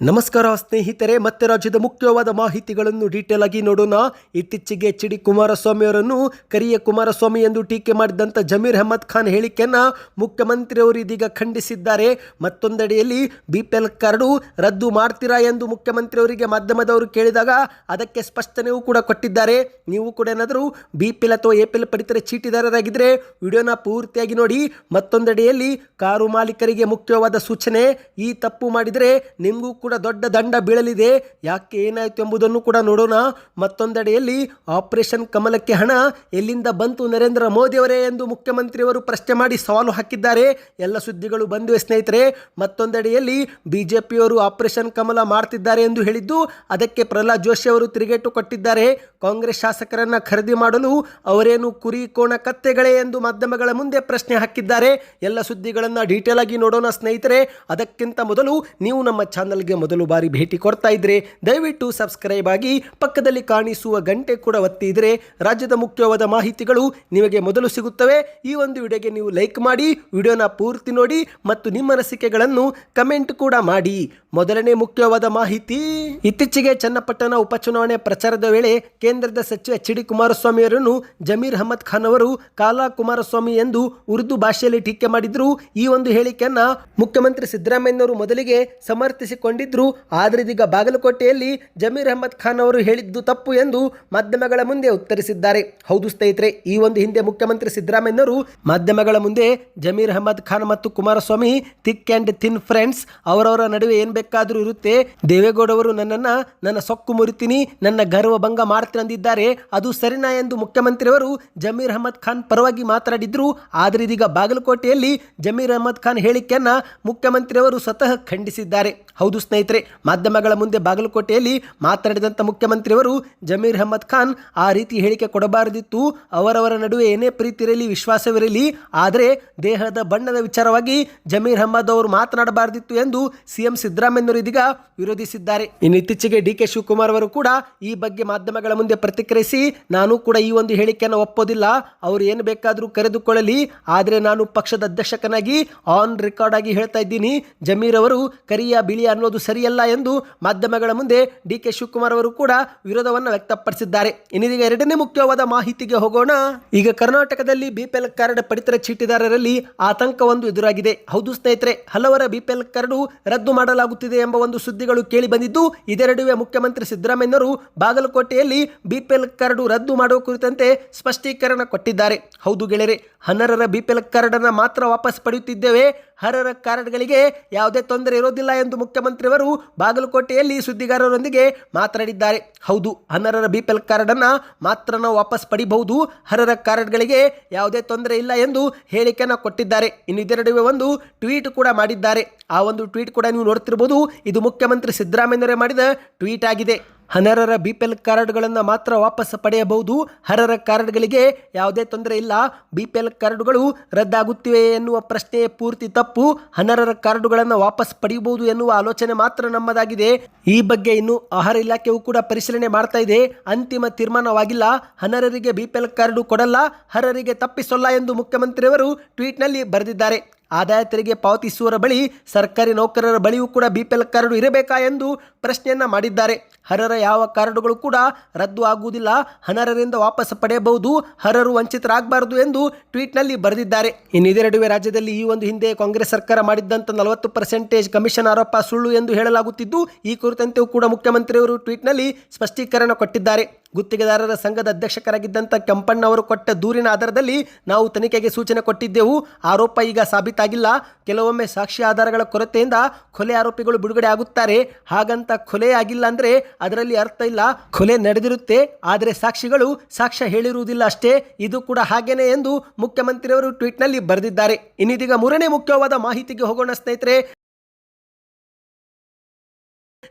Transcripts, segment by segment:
ನಮಸ್ಕಾರ ಸ್ನೇಹಿತರೆ, ಮತ್ತೆ ರಾಜ್ಯದ ಮುಖ್ಯವಾದ ಮಾಹಿತಿಗಳನ್ನು ಡೀಟೇಲ್ ಆಗಿ ನೋಡೋಣ. ಇತ್ತೀಚೆಗೆ ಎಚ್ ಡಿ ಕುಮಾರಸ್ವಾಮಿ ಅವರನ್ನು ಕರಿಯ ಕುಮಾರಸ್ವಾಮಿ ಎಂದು ಟೀಕೆ ಮಾಡಿದಂಥ ಜಮೀರ್ ಅಹಮದ್ ಖಾನ್ ಹೇಳಿಕೆಯನ್ನ ಮುಖ್ಯಮಂತ್ರಿಯವರು ಇದೀಗ ಖಂಡಿಸಿದ್ದಾರೆ. ಮತ್ತೊಂದೆಡೆಯಲ್ಲಿ ಬಿ ಪಿ ಎಲ್ ಕಾರ್ಡು ರದ್ದು ಮಾಡ್ತೀರಾ ಎಂದು ಮುಖ್ಯಮಂತ್ರಿಯವರಿಗೆ ಮಾಧ್ಯಮದವರು ಕೇಳಿದಾಗ ಅದಕ್ಕೆ ಸ್ಪಷ್ಟನೆಯೂ ಕೂಡ ಕೊಟ್ಟಿದ್ದಾರೆ. ನೀವು ಕೂಡ ಏನಾದರೂ ಬಿ ಪಿ ಎಲ್ ಅಥವಾ ಎ ಪಿ ಎಲ್ ಪಡಿತರ ಚೀಟಿದಾರರಾಗಿದ್ದರೆ ವಿಡಿಯೋನ ಪೂರ್ತಿಯಾಗಿ ನೋಡಿ. ಮತ್ತೊಂದೆಡೆಯಲ್ಲಿ ಕಾರು ಮಾಲೀಕರಿಗೆ ಮುಖ್ಯವಾದ ಸೂಚನೆ, ಈ ತಪ್ಪು ಮಾಡಿದರೆ ನಿಮಗೂ ಕೂಡ ದೊಡ್ಡ ದಂಡ ಬೀಳಲಿದೆ. ಯಾಕೆ ಏನಾಯಿತು ಎಂಬುದನ್ನು ಕೂಡ ನೋಡೋಣ. ಮತ್ತೊಂದೆಡೆಯಲ್ಲಿ ಆಪರೇಷನ್ ಕಮಲಕ್ಕೆ ಹಣ. ಎಲ್ಲಿಂದ ಬಂತು ನರೇಂದ್ರ ಮೋದಿಯವರೇ ಎಂದು ಮುಖ್ಯಮಂತ್ರಿಯವರು ಪ್ರಶ್ನೆ ಮಾಡಿ ಸವಾಲು ಹಾಕಿದ್ದಾರೆ. ಎಲ್ಲ ಸುದ್ದಿಗಳು ಬಂದಿವೆ ಸ್ನೇಹಿತರೆ. ಮತ್ತೊಂದೆಡೆಯಲ್ಲಿ ಬಿಜೆಪಿಯವರು ಆಪರೇಷನ್ ಕಮಲ ಮಾಡ್ತಿದ್ದಾರೆ ಎಂದು ಹೇಳಿದ್ದು, ಅದಕ್ಕೆ ಪ್ರಹ್ಲಾದ್ ಜೋಶಿ ಅವರು ತಿರುಗೇಟು ಕೊಟ್ಟಿದ್ದಾರೆ. ಕಾಂಗ್ರೆಸ್ ಶಾಸಕರನ್ನು ಖರೀದಿ ಮಾಡಲು ಅವರೇನು ಕುರಿ, ಕೋಣ, ಕತ್ತೆಗಳೇ ಎಂದು ಮಾಧ್ಯಮಗಳ ಮುಂದೆ ಪ್ರಶ್ನೆ ಹಾಕಿದ್ದಾರೆ. ಎಲ್ಲ ಸುದ್ದಿಗಳನ್ನು ಡೀಟೇಲ್ ಆಗಿ ನೋಡೋಣ ಸ್ನೇಹಿತರೆ. ಅದಕ್ಕಿಂತ ಮೊದಲು ನೀವು ನಮ್ಮ ಚಾನಲ್ಗೆ ಮೊದಲು ಬಾರಿ ಭೇಟಿ ಕೊಡ್ತಾ ಇದ್ರೆ ದಯವಿಟ್ಟು ಸಬ್ಸ್ಕ್ರೈಬ್ ಆಗಿ ಪಕ್ಕದಲ್ಲಿ ಕಾಣಿಸುವ ಗಂಟೆ ಕೂಡ ಒತ್ತಿ ಇದ್ರೆ ರಾಜ್ಯದ ಮುಖ್ಯವಾದ ಮಾಹಿತಿಗಳು ನಿಮಗೆ ಮೊದಲು ಸಿಗುತ್ತವೆ. ಈ ಒಂದು ವಿಡಿಯೋಗೆ ನೀವು ಲೈಕ್ ಮಾಡಿ, ವಿಡಿಯೋನ ಪೂರ್ತಿ ನೋಡಿ ಮತ್ತು ನಿಮ್ಮ ಅನಿಸಿಕೆಗಳನ್ನು ಕಮೆಂಟ್ ಕೂಡ ಮಾಡಿ. ಮೊದಲನೇ ಮುಖ್ಯವಾದ ಮಾಹಿತಿ, ಇತ್ತೀಚೆಗೆ ಚನ್ನಪಟ್ಟಣ ಉಪಚುನಾವಣೆ ಪ್ರಚಾರದ ವೇಳೆ ಕೇಂದ್ರದ ಸಚಿವ ಎಚ್ ಡಿ ಕುಮಾರಸ್ವಾಮಿ ಅವರನ್ನು ಜಮೀರ್ ಅಹಮದ್ ಖಾನ್ ಅವರು ಕಾಲಾ ಕುಮಾರಸ್ವಾಮಿ ಎಂದು ಉರ್ದು ಭಾಷೆಯಲ್ಲಿ ಟೀಕೆ ಮಾಡಿದ್ರು. ಈ ಒಂದು ಹೇಳಿಕೆಯನ್ನ ಮುಖ್ಯಮಂತ್ರಿ ಸಿದ್ದರಾಮಯ್ಯನವರು ಮೊದಲಿಗೆ ಸಮರ್ಥಿಸಿಕೊಂಡಿದ್ರು ಆದರೆ ಇದೀಗ ಬಾಗಲಕೋಟೆಯಲ್ಲಿ ಜಮೀರ್ ಅಹಮದ್ ಖಾನ್ ಅವರು ಹೇಳಿದ್ದು ತಪ್ಪು ಎಂದು ಮಾಧ್ಯಮಗಳ ಮುಂದೆ ಉತ್ತರಿಸಿದ್ದಾರೆ. ಹೌದು ಸ್ನೇಹಿತರೆ, ಈ ಒಂದು ಹಿಂದೆ ಮುಖ್ಯಮಂತ್ರಿ ಸಿದ್ದರಾಮಯ್ಯನವರು ಮಾಧ್ಯಮಗಳ ಮುಂದೆ ಜಮೀರ್ ಅಹಮದ್ ಖಾನ್ ಮತ್ತು Kumaraswamy thick and thin friends ಅವರವರ ನಡುವೆ ಏನು ಬೇಕಾದರೂ ಇರುತ್ತೆ. ದೇವೇಗೌಡವರು ನನ್ನನ್ನ, ನನ್ನ ಸೊಕ್ಕು ಮುರಿತೀನಿ, ನನ್ನ ಗರ್ವ ಭಂಗ ಮಾಡ್ತೀನಿ ಅಂದಿದ್ದಾರೆ. ಅದು ಸರಿನಾ ಎಂದು ಮುಖ್ಯಮಂತ್ರಿಯವರು ಜಮೀರ್ ಅಹಮದ್ ಖಾನ್ ಪರವಾಗಿ ಮಾತನಾಡಿದ್ರು. ಆದರೆ ಇದೀಗ ಬಾಗಲಕೋಟೆಯಲ್ಲಿ ಜಮೀರ್ ಅಹಮದ್ ಖಾನ್ ಹೇಳಿಕೆಯನ್ನ ಮುಖ್ಯಮಂತ್ರಿಯವರು ಸ್ವತಃ ಖಂಡಿಸಿದ್ದಾರೆ. ಹೌದು ಮಾಧ್ಯಮಗಳ ಮುಂದೆ ಬಾಗಲಕೋಟೆಯಲ್ಲಿ ಮಾತನಾಡಿದಂಥ ಮುಖ್ಯಮಂತ್ರಿಯವರು ಜಮೀರ್ ಅಹಮದ್ ಖಾನ್ ಆ ರೀತಿ ಹೇಳಿಕೆ ಕೊಡಬಾರದಿತ್ತು. ಅವರವರ ನಡುವೆ ಏನೇ ಪ್ರೀತಿ ಇರಲಿ, ವಿಶ್ವಾಸವಿರಲಿ, ಆದರೆ ದೇಹದ ಬಣ್ಣದ ವಿಚಾರವಾಗಿ ಜಮೀರ್ ಅಹಮದ್ ಅವರು ಮಾತನಾಡಬಾರದಿತ್ತು ಎಂದು ಸಿಎಂ ಸಿದ್ದರಾಮಯ್ಯವರು ಇದೀಗ ವಿರೋಧಿಸಿದ್ದಾರೆ. ಇನ್ನು ಇತ್ತೀಚೆಗೆ ಡಿ ಕೆ ಶಿವಕುಮಾರ್ ಅವರು ಕೂಡ ಈ ಬಗ್ಗೆ ಮಾಧ್ಯಮಗಳ ಮುಂದೆ ಪ್ರತಿಕ್ರಿಯಿಸಿ, ನಾನು ಕೂಡ ಈ ಒಂದು ಹೇಳಿಕೆಯನ್ನು ಒಪ್ಪೋದಿಲ್ಲ. ಅವರು ಏನು ಬೇಕಾದರೂ ಕರೆದುಕೊಳ್ಳಲಿ. ಆದರೆ ನಾನು ಪಕ್ಷದ ಅಧ್ಯಕ್ಷಕನಾಗಿ ಆನ್ ರೆಕಾರ್ಡ್ ಆಗಿ ಹೇಳ್ತಾ ಇದ್ದೀನಿ. ಜಮೀರ್ ಅವರು ಕರಿಯ, ಬಿಳಿಯ ಅನ್ನೋದು ಸರಿಯಲ್ಲ ಎಂದು ಮಾಧ್ಯಮಗಳ ಮುಂದೆ ಡಿ ಕೆ ಶಿವಕುಮಾರ್ ಅವರು ಕೂಡ ವಿರೋಧವನ್ನು ವ್ಯಕ್ತಪಡಿಸಿದ್ದಾರೆ. ಇನ್ನೀಗ ಎರಡನೇ ಮುಖ್ಯವಾದ ಮಾಹಿತಿಗೆ ಹೋಗೋಣ. ಈಗ ಕರ್ನಾಟಕದಲ್ಲಿ ಬಿಪಿಎಲ್ ಕಾರ್ಡ್ ಪಡಿತರ ಚೀಟಿದಾರರಲ್ಲಿ ಆತಂಕವೊಂದು ಎದುರಾಗಿದೆ. ಹೌದು ಸ್ನೇಹಿತರೆ, ಹಲವರ ಬಿಪಿಎಲ್ ಕಾರ್ಡು ರದ್ದು ಮಾಡಲಾಗುತ್ತಿದೆ ಎಂಬ ಒಂದು ಸುದ್ದಿಗಳು ಕೇಳಿ ಬಂದಿದ್ದು, ಇದೆರಡುವೆ ಮುಖ್ಯಮಂತ್ರಿ ಸಿದ್ದರಾಮಯ್ಯನವರು ಬಾಗಲಕೋಟೆಯಲ್ಲಿ ಬಿಪಿಎಲ್ ಕಾರ್ಡು ರದ್ದು ಮಾಡುವ ಕುರಿತಂತೆ ಸ್ಪಷ್ಟೀಕರಣ ಕೊಟ್ಟಿದ್ದಾರೆ. ಹೌದು ಗೆಳೆಯರೆ ಹನ್ನರರ ಬಿಪಿಎಲ್ ಕಾರ್ಡ್ ಅನ್ನ ಮಾತ್ರ ವಾಪಸ್ ಪಡೆಯುತ್ತಿದ್ದೇವೆ. ಹರರ ಕಾರ್ಡ್ಗಳಿಗೆ ಯಾವುದೇ ತೊಂದರೆ ಇರೋದಿಲ್ಲ ಎಂದು ಮುಖ್ಯಮಂತ್ರಿಯವರು ಬಾಗಲಕೋಟೆಯಲ್ಲಿ ಸುದ್ದಿಗಾರರೊಂದಿಗೆ ಮಾತನಾಡಿದ್ದಾರೆ. ಹೌದು ಅನರ್ಹರ ಬಿ ಪಿ ಎಲ್ ಕಾರ್ಡನ್ನು ಮಾತ್ರ ನಾವು ವಾಪಸ್ ಪಡಿಬಹುದು. ಹರರ ಕಾರ್ಡ್ಗಳಿಗೆ ಯಾವುದೇ ತೊಂದರೆ ಇಲ್ಲ ಎಂದು ಹೇಳಿಕೆಯನ್ನು ಕೊಟ್ಟಿದ್ದಾರೆ. ಇನ್ನು ನಡುವೆ ಒಂದು ಟ್ವೀಟ್ ಕೂಡ ಮಾಡಿದ್ದಾರೆ. ಆ ಒಂದು ಟ್ವೀಟ್ ಕೂಡ ನೀವು ನೋಡ್ತಿರ್ಬೋದು. ಇದು ಮುಖ್ಯಮಂತ್ರಿ ಸಿದ್ದರಾಮಯ್ಯನವರೇ ಮಾಡಿದ ಟ್ವೀಟ್ ಆಗಿದೆ. ಅನರ್ಹರ ಬಿ ಪಿ ಎಲ್ ಕಾರ್ಡ್ಗಳನ್ನು ಮಾತ್ರ ವಾಪಸ್ ಪಡೆಯಬಹುದು. ಹರರ ಕಾರ್ಡ್ಗಳಿಗೆ ಯಾವುದೇ ತೊಂದರೆ ಇಲ್ಲ. ಬಿ ಪಿ ಎಲ್ ಕಾರ್ಡ್ಗಳು ರದ್ದಾಗುತ್ತಿವೆ ಎನ್ನುವ ಪ್ರಶ್ನೆ ಪೂರ್ತಿ ತಪ್ಪು. ಹನರರ ಕಾರ್ಡುಗಳನ್ನು ವಾಪಸ್ ಪಡೆಯಬಹುದು ಎನ್ನುವ ಆಲೋಚನೆ ಮಾತ್ರ ನಮ್ಮದಾಗಿದೆ. ಈ ಬಗ್ಗೆ ಇನ್ನು ಆಹಾರ ಇಲಾಖೆಯು ಕೂಡ ಪರಿಶೀಲನೆ ಮಾಡ್ತಾ ಇದೆ. ಅಂತಿಮ ತೀರ್ಮಾನವಾಗಿಲ್ಲ. ಹನರರಿಗೆ ಬಿ ಪಿ ಎಲ್ ಕಾರ್ಡು ಕೊಡಲ್ಲ. ಹರರಿಗೆ ತಪ್ಪಿಸಲ್ಲ ಎಂದು ಮುಖ್ಯಮಂತ್ರಿಯವರು ಟ್ವೀಟ್ನಲ್ಲಿ ಬರೆದಿದ್ದಾರೆ. ಆದಾಯ ತೆರಿಗೆ ಪಾವತಿಸುವರ ಬಳಿ ಸರ್ಕಾರಿ ನೌಕರರ ಬಳಿಯೂ ಕೂಡ ಬಿ ಪಿ ಎಲ್ ಕಾರ್ಡು ಇರಬೇಕಾ ಎಂದು ಪ್ರಶ್ನೆಯನ್ನ ಮಾಡಿದ್ದಾರೆ. ಹರರ ಯಾವ ಕಾರ್ಡುಗಳು ಕೂಡ ರದ್ದು ಆಗುವುದಿಲ್ಲ. ಹನರರಿಂದ ವಾಪಸ್ ಪಡೆಯಬಹುದು. ಹರರು ವಂಚಿತರಾಗಬಾರದು ಎಂದು ಟ್ವೀಟ್ನಲ್ಲಿ ಬರೆದಿದ್ದಾರೆ. ಇನ್ನು ನಡುವೆ ರಾಜ್ಯದಲ್ಲಿ ಈ ಒಂದು ಹಿಂದೆ ಕಾಂಗ್ರೆಸ್ ಸರ್ಕಾರ ಮಾಡಿದ್ದಂಥ ನಲವತ್ತು ಪರ್ಸೆಂಟೇಜ್ ಕಮಿಷನ್ ಆರೋಪ ಸುಳ್ಳು ಎಂದು ಹೇಳಲಾಗುತ್ತಿದ್ದು, ಈ ಕುರಿತಂತೆಯೂ ಕೂಡ ಮುಖ್ಯಮಂತ್ರಿಯವರು ಟ್ವೀಟ್ನಲ್ಲಿ ಸ್ಪಷ್ಟೀಕರಣ ಕೊಟ್ಟಿದ್ದಾರೆ. ಗುತ್ತಿಗೆದಾರರ ಸಂಘದ ಅಧ್ಯಕ್ಷಕರಾಗಿದ್ದಂಥ ಕೆಂಪಣ್ಣ ಅವರು ಕೊಟ್ಟ ದೂರಿನ ಆಧಾರದಲ್ಲಿ ನಾವು ತನಿಖೆಗೆ ಸೂಚನೆ ಕೊಟ್ಟಿದ್ದೆವು. ಆರೋಪ ಈಗ ಸಾಬೀತಾಗಿಲ್ಲ. ಕೆಲವೊಮ್ಮೆ ಸಾಕ್ಷಿ ಆಧಾರಗಳ ಕೊರತೆಯಿಂದ ಕೊಲೆ ಆರೋಪಿಗಳು ಬಿಡುಗಡೆ ಆಗುತ್ತಾರೆ. ಹಾಗಂತ ಕೊಲೆ ಆಗಿಲ್ಲ ಅಂದರೆ ಅದರಲ್ಲಿ ಅರ್ಥ ಇಲ್ಲ. ಕೊಲೆ ನಡೆದಿರುತ್ತೆ, ಆದರೆ ಸಾಕ್ಷಿಗಳು ಸಾಕ್ಷ್ಯ ಹೇಳಿರುವುದಿಲ್ಲ ಅಷ್ಟೇ. ಇದು ಕೂಡ ಹಾಗೇನೆ ಎಂದು ಮುಖ್ಯಮಂತ್ರಿಯವರು ಟ್ವೀಟ್ನಲ್ಲಿ ಬರೆದಿದ್ದಾರೆ. ಇನ್ನಿದೀಗ ಮೂರನೇ ಮುಖ್ಯವಾದ ಮಾಹಿತಿಗೆ ಹೋಗೋಣ ಸ್ನೇಹಿತರೆ.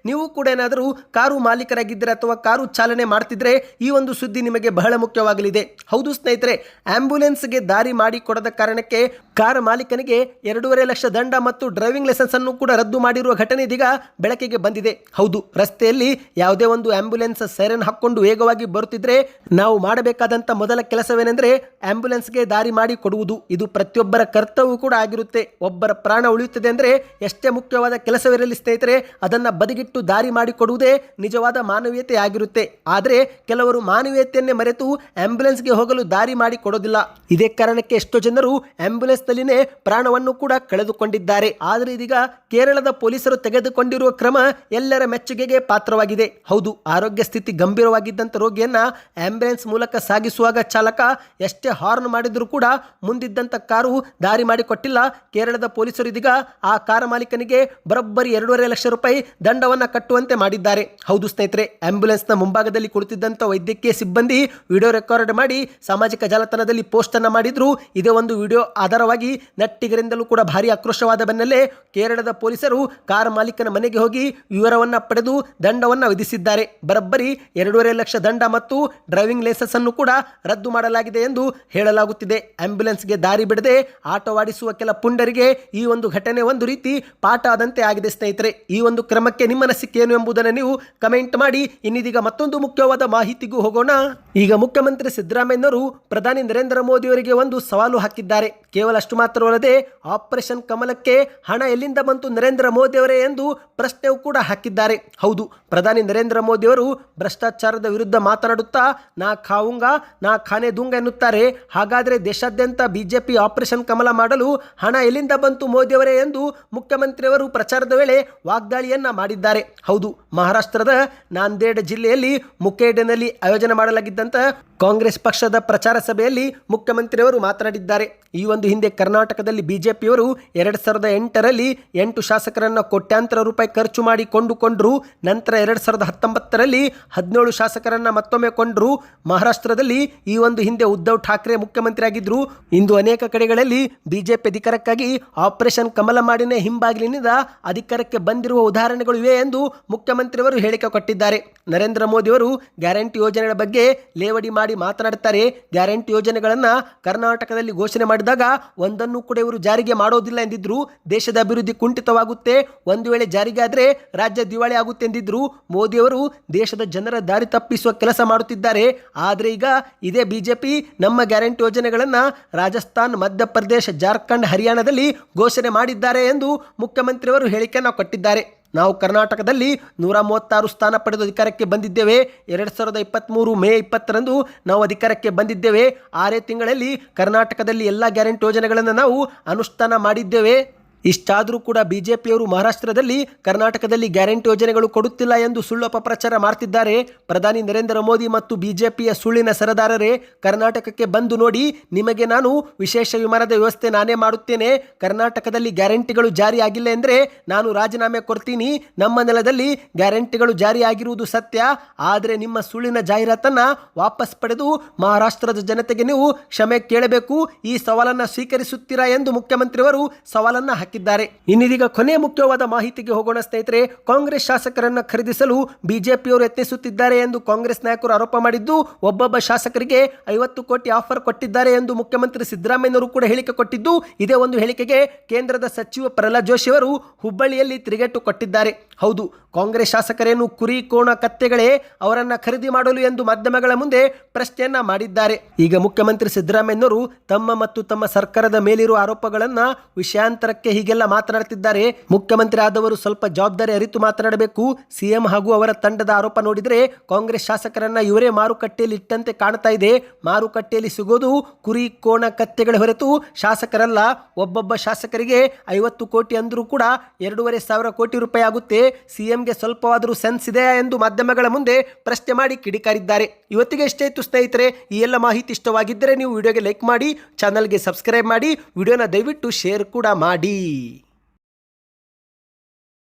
ನೀವು ಕೂಡ ಏನಾದರೂ ಕಾರು ಮಾಲೀಕರಾಗಿದ್ದರೆ ಅಥವಾ ಕಾರು ಚಾಲನೆ ಮಾಡ್ತಿದ್ರೆ ಈ ಒಂದು ಸುದ್ದಿ ನಿಮಗೆ ಬಹಳ ಮುಖ್ಯವಾಗಲಿದೆ. ಹೌದು ಸ್ನೇಹಿತರೆ ಆಂಬ್ಯುಲೆನ್ಸ್ಗೆ ದಾರಿ ಮಾಡಿಕೊಡದ ಕಾರಣಕ್ಕೆ ಕಾರ್ ಮಾಲೀಕನಿಗೆ ಎರಡೂವರೆ ಲಕ್ಷ ದಂಡ ಮತ್ತು ಡ್ರೈವಿಂಗ್ ಲೈಸೆನ್ಸ್ ಅನ್ನು ಕೂಡ ರದ್ದು ಮಾಡಿರುವ ಘಟನೆ ಇದೀಗ ಬೆಳಕಿಗೆ ಬಂದಿದೆ. ಹೌದು, ರಸ್ತೆಯಲ್ಲಿ ಯಾವುದೇ ಒಂದು ಆಂಬ್ಯುಲೆನ್ಸ್ ಸೈರನ್ ಹಾಕ್ಕೊಂಡು ವೇಗವಾಗಿ ಬರುತ್ತಿದ್ರೆ ನಾವು ಮಾಡಬೇಕಾದಂತ ಮೊದಲ ಕೆಲಸವೇನೆಂದ್ರೆ ಆಂಬ್ಯುಲೆನ್ಸ್ಗೆ ದಾರಿ ಮಾಡಿ ಕೊಡುವುದು. ಇದು ಪ್ರತಿಯೊಬ್ಬರ ಕರ್ತವ್ಯ ಕೂಡ ಆಗಿರುತ್ತೆ. ಒಬ್ಬರ ಪ್ರಾಣ ಉಳಿಯುತ್ತದೆ ಅಂದ್ರೆ ಎಷ್ಟೇ ಮುಖ್ಯವಾದ ಕೆಲಸವಿರಲಿ ಸ್ನೇಹಿತರೆ, ಅದನ್ನ ಬದಿಗಿಟ್ಟು ದಾರಿ ಮಾಡಿ ಕೊಡುವುದೇ ನಿಜವಾದ ಮಾನವೀಯತೆ ಆಗಿರುತ್ತೆ. ಆದರೆ ಕೆಲವರು ಮಾನವೀಯತೆಯನ್ನೇ ಮರೆತು ಆಂಬ್ಯುಲೆನ್ಸ್ಗೆ ಹೋಗಲು ದಾರಿ ಮಾಡಿ ಕೊಡೋದಿಲ್ಲ. ಇದೇ ಕಾರಣಕ್ಕೆ ಎಷ್ಟೋ ಜನರು ಆಂಬ್ಯುಲೆನ್ಸ್ ನಲ್ಲಿನೇ ಪ್ರಾಣವನ್ನು ಕೂಡ ಕಳೆದುಕೊಂಡಿದ್ದಾರೆ. ಆದರೆ ಇದೀಗ ಕೇರಳದ ಪೊಲೀಸರು ತೆಗೆದುಕೊಂಡಿರುವ ಕ್ರಮ ಎಲ್ಲರ ಮೆಚ್ಚುಗೆಗೆ ಪಾತ್ರವಾಗಿದೆ. ಹೌದು, ಆರೋಗ್ಯ ಸ್ಥಿತಿ ಗಂಭೀರವಾಗಿದ್ದಂಥ ರೋಗಿಯನ್ನ ಆಂಬ್ಯುಲೆನ್ಸ್ ಮೂಲಕ ಸಾಗಿಸುವಾಗ ಚಾಲಕ ಎಷ್ಟೇ ಹಾರ್ನ್ ಮಾಡಿದರೂ ಕೂಡ ಮುಂದಿದ್ದಂಥ ಕಾರು ದಾರಿ ಮಾಡಿಕೊಟ್ಟಿಲ್ಲ. ಕೇರಳದ ಪೊಲೀಸರು ಇದೀಗ ಆ ಕಾರ ಮಾಲೀಕನಿಗೆ ಬರೋಬ್ಬರಿ ಎರಡೂವರೆ ಲಕ್ಷ ರೂಪಾಯಿ ದಂಡವನ್ನ ಕಟ್ಟುವಂತೆ ಮಾಡಿದ್ದಾರೆ. ಹೌದು ಸ್ನೇಹಿತರೆ, ಆಂಬ್ಯುಲೆನ್ಸ್ನ ಮುಂಭಾಗದಲ್ಲಿ ಕುಳಿತಿದ್ದಂಥ ವೈದ್ಯಕೀಯ ಸಿಬ್ಬಂದಿ ವಿಡಿಯೋ ರೆಕಾರ್ಡ್ ಮಾಡಿ ಸಾಮಾಜಿಕ ಜಾಲತಾಣದಲ್ಲಿ ಪೋಸ್ಟ್ ಅನ್ನು ಮಾಡಿದ್ರು. ಇದೇ ಒಂದು ವಿಡಿಯೋ ಆಧಾರವಾಗಿ ನೆಟ್ಟಿಗರಿಂದಲೂ ಕೂಡ ಭಾರಿ ಆಕ್ರೋಶವಾದ ಬೆನ್ನಲ್ಲೇ ಕೇರಳದ ಪೊಲೀಸರು ಕಾರ್ ಮಾಲೀಕನ ಮನೆಗೆ ಹೋಗಿ ವಿವರವನ್ನ ಪಡೆದು ದಂಡವನ್ನು ವಿಧಿಸಿದ್ದಾರೆ. ಬರಬ್ಬರಿ ಎರಡೂವರೆ ಲಕ್ಷ ದಂಡ ಮತ್ತು ಡ್ರೈವಿಂಗ್ ಲೈಸೆನ್ಸ್ ಅನ್ನು ಕೂಡ ರದ್ದು ಮಾಡಲಾಗಿದೆ ಎಂದು ಹೇಳಲಾಗುತ್ತಿದೆ. ಆಂಬ್ಯುಲೆನ್ಸ್ಗೆ ದಾರಿ ಬಿಡದೆ ಆಟವಾಡಿಸುವ ಕೆಲ ಪುಂಡರಿಗೆ ಈ ಒಂದು ಘಟನೆ ಒಂದು ರೀತಿ ಪಾಠ ಆದಂತೆ ಆಗಿದೆ ಸ್ನೇಹಿತರೆ. ಈ ಒಂದು ಕ್ರಮಕ್ಕೆ ನಿಮ್ಮ ಅನಿಸಿಕೆ ಏನು ಎಂಬುದನ್ನು ನೀವು ಕಮೆಂಟ್ ಮಾಡಿ. ಇನ್ನಿದೀಗ ಮತ್ತೊಂದು ಮುಖ್ಯವಾದ ಮಾಹಿತಿಗೂ ಹೋಗೋಣ. ಈಗ ಮುಖ್ಯಮಂತ್ರಿ ಸಿದ್ದರಾಮಯ್ಯನವರು ಪ್ರಧಾನಿ ನರೇಂದ್ರ ಮೋದಿ ಅವರಿಗೆ ಒಂದು ಸವಾಲು ಹಾಕಿದ್ದಾರೆ. ಕೇವಲ ಅಷ್ಟು ಮಾತ್ರವಲ್ಲದೆ ಆಪರೇಷನ್ ಕಮಲಕ್ಕೆ ಹಣ ಎಲ್ಲಿಂದ ಬಂತು ನರೇಂದ್ರ ಮೋದಿಯವರೇ ಎಂದು ಪ್ರಶ್ನೆಯೂ ಕೂಡ ಹಾಕಿದ್ದಾರೆ. ಹೌದು, ಪ್ರಧಾನಿ ನರೇಂದ್ರ ಮೋದಿಯವರು ಭ್ರಷ್ಟಾಚಾರದ ವಿರುದ್ಧ ಮಾತನಾಡುತ್ತಾ, ನಾ ಖಾವುಂಗ ನಾ ಖಾನೆ ದುಂಗ ಎನ್ನುತ್ತಾರೆ. ಹಾಗಾದರೆ ದೇಶಾದ್ಯಂತ ಬಿಜೆಪಿ ಆಪರೇಷನ್ ಕಮಲ ಮಾಡಲು ಹಣ ಎಲ್ಲಿಂದ ಬಂತು ಮೋದಿಯವರೇ ಎಂದು ಮುಖ್ಯಮಂತ್ರಿಯವರು ಪ್ರಚಾರದ ವೇಳೆ ವಾಗ್ದಾಳಿಯನ್ನ ಮಾಡಿದ್ದಾರೆ. ಹೌದು, ಮಹಾರಾಷ್ಟ್ರದ ನಾಂದೇಡ್ ಜಿಲ್ಲೆಯಲ್ಲಿ ಮುಖೇಡನಲ್ಲಿ ಆಯೋಜನೆ ಮಾಡಲಾಗಿದ್ದಂತಹ ಕಾಂಗ್ರೆಸ್ ಪಕ್ಷದ ಪ್ರಚಾರ ಸಭೆಯಲ್ಲಿ ಮುಖ್ಯಮಂತ್ರಿಯವರು ಮಾತನಾಡಿದ್ದಾರೆ. ಈ ಒಂದು ಹಿಂದೆ ಕರ್ನಾಟಕದಲ್ಲಿ ಬಿಜೆಪಿಯವರು ಎರಡು ಸಾವಿರದ ಎಂಟರಲ್ಲಿ ಎಂಟು ಶಾಸಕರನ್ನ ಕೋಟ್ಯಾಂತರ ರೂಪಾಯಿ ಖರ್ಚು ಮಾಡಿ ಕೊಂಡುಕೊಂಡ್ರು, ನಂತರ ಎರಡು ಸಾವಿರದ ಹತ್ತೊಂಬತ್ತರಲ್ಲಿ ಹದಿನೇಳು ಶಾಸಕರನ್ನ ಮತ್ತೊಮ್ಮೆ ಕೊಂಡ್ರು. ಮಹಾರಾಷ್ಟ್ರದಲ್ಲಿ ಈ ಒಂದು ಹಿಂದೆ ಉದ್ಧವ್ ಠಾಕ್ರೆ ಮುಖ್ಯಮಂತ್ರಿ ಆಗಿದ್ರು ಇಂದು ಅನೇಕ ಕಡೆಗಳಲ್ಲಿ ಬಿಜೆಪಿ ಅಧಿಕಾರಕ್ಕಾಗಿ ಆಪರೇಷನ್ ಕಮಲ ಮಾಡಿನೇ ಹಿಂಬಾಗಿಲಿನಿಂದ ಅಧಿಕಾರಕ್ಕೆ ಬಂದಿರುವ ಉದಾಹರಣೆಗಳು ಇವೆ ಎಂದು ಮುಖ್ಯಮಂತ್ರಿಯವರು ಹೇಳಿಕೆ ಕೊಟ್ಟಿದ್ದಾರೆ. ನರೇಂದ್ರ ಮೋದಿಯವರು ಗ್ಯಾರಂಟಿ ಯೋಜನೆಗಳ ಬಗ್ಗೆ ಲೇವಡಿ ಮಾಡಿ ಮಾತನಾಡುತ್ತಾರೆ. ಗ್ಯಾರಂಟಿ ಯೋಜನೆಗಳನ್ನ ಕರ್ನಾಟಕದಲ್ಲಿ ಘೋಷಣೆ ಮಾಡಿದಾಗ ಒಂದನ್ನು ಕೂಡ ಇವರು ಜಾರಿಗೆ ಮಾಡೋದಿಲ್ಲ ಎಂದಿದ್ರು ದೇಶದ ಅಭಿವೃದ್ಧಿ ಕುಂಠಿತವಾಗುತ್ತೆ. ಒಂದು ವೇಳೆ ಜಾರಿಗೆ ಆದರೆ ರಾಜ್ಯ ದಿವಾಳಿ ಆಗುತ್ತೆ ಎಂದಿದ್ರು ಮೋದಿಯವರು ದೇಶದ ಜನರ ದಾರಿ ತಪ್ಪಿಸುವ ಕೆಲಸ ಮಾಡುತ್ತಿದ್ದಾರೆ. ಆದರೆ ಈಗ ಇದೇ ಬಿಜೆಪಿ ನಮ್ಮ ಗ್ಯಾರಂಟಿ ಯೋಜನೆಗಳನ್ನು ರಾಜಸ್ಥಾನ್, ಮಧ್ಯಪ್ರದೇಶ, ಜಾರ್ಖಂಡ್, ಹರಿಯಾಣದಲ್ಲಿ ಘೋಷಣೆ ಮಾಡಿದ್ದಾರೆ ಎಂದು ಮುಖ್ಯಮಂತ್ರಿಯವರು ಹೇಳಿಕೆಯನ್ನು ಕೊಟ್ಟಿದ್ದಾರೆ. ನಾವು ಕರ್ನಾಟಕದಲ್ಲಿ ನೂರ ಮೂವತ್ತಾರು ಸ್ಥಾನ ಪಡೆದು ಅಧಿಕಾರಕ್ಕೆ ಬಂದಿದ್ದೇವೆ. ಎರಡು ಸಾವಿರದ ಇಪ್ಪತ್ತ್ಮೂರು ಮೇ ಇಪ್ಪತ್ತರಂದು ನಾವು ಅಧಿಕಾರಕ್ಕೆ ಬಂದಿದ್ದೇವೆ. ಆರೇ ತಿಂಗಳಲ್ಲಿ ಕರ್ನಾಟಕದಲ್ಲಿ ಎಲ್ಲ ಗ್ಯಾರಂಟಿ ಯೋಜನೆಗಳನ್ನು ನಾವು ಅನುಷ್ಠಾನ ಮಾಡಿದ್ದೇವೆ. ಇಷ್ಟಾದರೂ ಕೂಡ ಬಿಜೆಪಿಯವರು ಮಹಾರಾಷ್ಟ್ರದಲ್ಲಿ ಕರ್ನಾಟಕದಲ್ಲಿ ಗ್ಯಾರಂಟಿ ಯೋಜನೆಗಳು ಕೊಡುತ್ತಿಲ್ಲ ಎಂದು ಸುಳ್ಳು ಅಪಪ್ರಚಾರ ಮಾಡ್ತಿದ್ದಾರೆ. ಪ್ರಧಾನಿ ನರೇಂದ್ರ ಮೋದಿ ಮತ್ತು ಬಿಜೆಪಿಯ ಸುಳ್ಳಿನ ಸರದಾರರೇ, ಕರ್ನಾಟಕಕ್ಕೆ ಬಂದು ನೋಡಿ ನಿಮಗೆ ನಾನು ವಿಶೇಷ ವಿಮಾನದ ವ್ಯವಸ್ಥೆ ನಾನೇ ಮಾಡುತ್ತೇನೆ. ಕರ್ನಾಟಕದಲ್ಲಿ ಗ್ಯಾರಂಟಿಗಳು ಜಾರಿ ಆಗಿಲ್ಲ ಎಂದರೆ ನಾನು ರಾಜೀನಾಮೆ ಕೊಡ್ತೀನಿ. ನಮ್ಮ ನೆಲದಲ್ಲಿ ಗ್ಯಾರಂಟಿಗಳು ಜಾರಿ ಆಗಿರುವುದು ಸತ್ಯ. ಆದರೆ ನಿಮ್ಮ ಸುಳ್ಳಿನ ಜಾಹೀರಾತನ್ನು ವಾಪಸ್ ಪಡೆದು ಮಹಾರಾಷ್ಟ್ರದ ಜನತೆಗೆ ನೀವು ಕ್ಷಮೆ ಕೇಳಬೇಕು. ಈ ಸವಾಲನ್ನು ಸ್ವೀಕರಿಸುತ್ತೀರಾ ಎಂದು ಮುಖ್ಯಮಂತ್ರಿಯವರು ಸವಾಲನ್ನ ಹಾಕಿದ್ದಾರೆ. ಇನ್ನಿದೀಗ ಕೊನೆಯ ಮುಖ್ಯವಾದ ಮಾಹಿತಿಗೆ ಹೋಗೋಣ ಸ್ನೇಹಿತರೆ, ಕಾಂಗ್ರೆಸ್ ಶಾಸಕರನ್ನ ಖರೀದಿಸಲು ಬಿಜೆಪಿಯವರು ಯತ್ನಿಸುತ್ತಿದ್ದಾರೆ ಎಂದು ಕಾಂಗ್ರೆಸ್ ನಾಯಕರು ಆರೋಪ ಮಾಡಿದ್ದು, ಒಬ್ಬೊಬ್ಬ ಶಾಸಕರಿಗೆ ಐವತ್ತು ಕೋಟಿ ಆಫರ್ ಕೊಟ್ಟಿದ್ದಾರೆ ಎಂದು ಮುಖ್ಯಮಂತ್ರಿ ಸಿದ್ದರಾಮಯ್ಯನವರು ಕೂಡ ಹೇಳಿಕೆ ಕೊಟ್ಟಿದ್ದು, ಇದೇ ಒಂದು ಹೇಳಿಕೆಗೆ ಕೇಂದ್ರದ ಸಚಿವ ಪ್ರಹ್ಲಾದ್ ಜೋಶಿ ಅವರು ಹುಬ್ಬಳ್ಳಿಯಲ್ಲಿ ತಿರುಗೇಟು ಕೊಟ್ಟಿದ್ದಾರೆ. ಹೌದು, ಕಾಂಗ್ರೆಸ್ ಶಾಸಕರೇನು ಕುರಿ, ಕೋಣ, ಕತ್ತೆಗಳೇ ಅವರನ್ನ ಖರೀದಿ ಮಾಡಲು ಎಂದು ಮಾಧ್ಯಮಗಳ ಮುಂದೆ ಪ್ರಶ್ನೆಯನ್ನ ಮಾಡಿದ್ದಾರೆ. ಈಗ ಮುಖ್ಯಮಂತ್ರಿ ಸಿದ್ದರಾಮಯ್ಯನವರು ತಮ್ಮ ಮತ್ತು ತಮ್ಮ ಸರ್ಕಾರದ ಮೇಲಿರುವ ಆರೋಪಗಳನ್ನ ವಿಷಯಾಂತರಕ್ಕೆ ಹೀಗೆಲ್ಲ ಮಾತನಾಡುತ್ತಿದ್ದಾರೆ. ಮುಖ್ಯಮಂತ್ರಿ ಆದವರು ಸ್ವಲ್ಪ ಜವಾಬ್ದಾರಿ ಅರಿತು ಮಾತನಾಡಬೇಕು. ಸಿಎಂ ಹಾಗೂ ಅವರ ತಂಡದ ಆರೋಪ ನೋಡಿದರೆ ಕಾಂಗ್ರೆಸ್ ಶಾಸಕರನ್ನ ಇವರೇ ಮಾರುಕಟ್ಟೆಯಲ್ಲಿ ಇಟ್ಟಂತೆ ಕಾಣ್ತಾ ಇದೆ. ಮಾರುಕಟ್ಟೆಯಲ್ಲಿ ಸಿಗೋದು ಕುರಿ, ಕೋಣ, ಕತ್ತೆಗಳ ಹೊರತು ಶಾಸಕರಲ್ಲ. ಒಬ್ಬೊಬ್ಬ ಶಾಸಕರಿಗೆ ಐವತ್ತು ಕೋಟಿ ಅಂದರೂ ಕೂಡ ಎರಡೂವರೆ ಸಾವಿರ ಕೋಟಿ ರೂಪಾಯಿ ಆಗುತ್ತೆ. ಸಿಎಂಗೆ ಸ್ವಲ್ಪವಾದರೂ ಸೆನ್ಸ್ ಇದೆಯಾ ಎಂದು ಮಾಧ್ಯಮಗಳ ಮುಂದೆ ಪ್ರಶ್ನೆ ಮಾಡಿ ಕಿಡಿಕಾರಿದ್ದಾರೆ. ಇವತ್ತಿಗೆ ಎಷ್ಟೇ ಇತ್ತು ಸ್ನೇಹಿತರೆ, ಈ ಎಲ್ಲ ಮಾಹಿತಿ ಇಷ್ಟವಾಗಿದ್ದರೆ ನೀವು ವಿಡಿಯೋಗೆ ಲೈಕ್ ಮಾಡಿ, ಚಾನಲ್ಗೆ ಸಬ್ಸ್ಕ್ರೈಬ್ ಮಾಡಿ, ವಿಡಿಯೋನ ದಯವಿಟ್ಟು ಶೇರ್ ಕೂಡ ಮಾಡಿ. Hey!